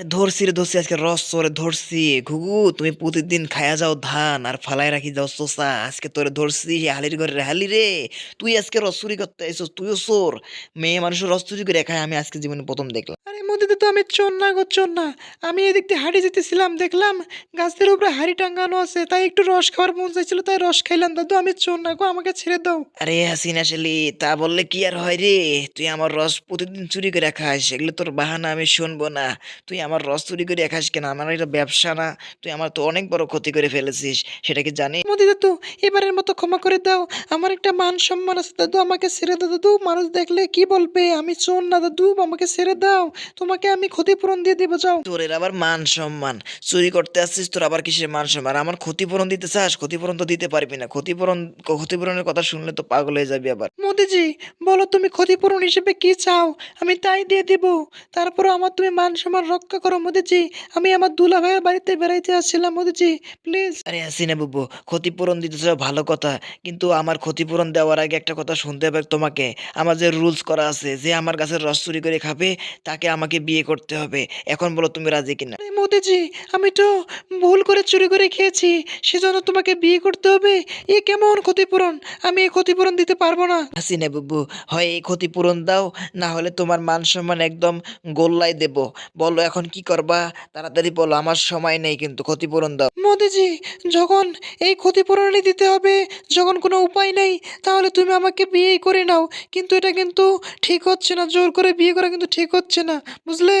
ধরছি রে ধরছি আজকে রস তোরে ধরছি। ঘুঘু তুমি প্রতিদিন খায়া যাও ধান আর ফালাই রাখি যাও চোষা আজকে তোরে ধরছি হালির ঘরে হালি রে। তুই আজকে রস চুরি করতে আইসস তুইও চোর মেয়ে মানুষের রস চুরি করে খায় আমি আজকে জীবনে প্রথম দেখলাম। আরে মোদিতে তো আমি চোর না গো চোর না আমি এদিক দিয়ে হাঁড়ি যেতেছিলাম দেখলাম গাছের উপরে হাঁড়ি টাঙ্গানো আছে তাই একটু রস খাওয়ার মন চাইছিল তাই রস খাইলাম। দাদু আমি চোর না গো আমাকে ছেড়ে দাও। আরে হাসিনা শালি তা বললে কি আর হয় রে? তুই আমার রস প্রতিদিন চুরি করে খাস এগুলো তোর বাহানা আমি শুনব না। তুই আমার রস চুরি করে খাস কেন? আমার এটা ব্যবসা না। তুই আমার তো অনেক বড় ক্ষতি করে ফেলেছিস। সেটা কি জানি মোদি দাদু এবারের মতো ক্ষমা করে দাও। আমার একটা মান সম্মান আছে দাদু আমাকে ছেড়ে দাও। দাদু মানুষ দেখলে কি বলবে? আমি চোর না দাদু আমাকে ছেড়ে দাও। তোমাকে আমি ক্ষতিপূরণ দিয়ে দেবো যাও। তোর আবার মান সম্মান। চুরি করতে আসছিস তোর আবার কিসের মান সম্মান? আমার ক্ষতিপূরণ দিতে চাস? ক্ষতিপূরণ তো দিতে পারবি না। ক্ষতিপূরণ ক্ষতিপূরণের কথা শুনলে তো পাগল হয়ে যাবি আবার। মোদিজি বলো তুমি ক্ষতিপূরণ হিসেবে কি চাও? আমি তাই দিয়ে দিব। তারপর আমার তুমি মান সম্মান রক্ষা করো মোদিজি আমি আমার দুলা ভাইয়ের বাড়িতে বেড়াইতে আসছিলাম মোদিজি প্লিজ আরে হাসিনা বুবু ক্ষতিপূরণ দিতে চাও ভালো কথা কিন্তু আমার ক্ষতিপূরণ দেওয়ার আগে একটা কথা শুনতে হবে তোমাকে। আমার যে রুলস করা আছে যে আমার গাছের রস চুরি করে খাবে তাকে আমাকে বিয়ে করতে হবে। এখন বলো তুমি রাজি কিনা? মোদিজি আমি তো ভুল করে চুরি করে খেয়েছি সেজন্য তোমাকে বিয়ে করতে হবে। এ কেমন ক্ষতিপূরণ? আমি এই ক্ষতিপূরণ দিতে পারব না। হাসিনা বুবু হয় এই ক্ষতিপূরণ দাও না হলে তোমার মান সম্মান একদম গোল্লাই দেব। বলো এখন কি করবা? তাড়াতাড়ি বলো, আমার সময় নেই কিন্তু ক্ষতিপূরণ দাও। মোদিজি, যখন এই ক্ষতিপূরণই দিতে হবে, যখন কোনো উপায় নেই, তাহলে তুমি আমাকে বিয়েই করে নাও। কিন্তু এটা কিন্তু ঠিক হচ্ছে না, জোর করে বিয়ে করা কিন্তু ঠিক হচ্ছে না, বুঝলে?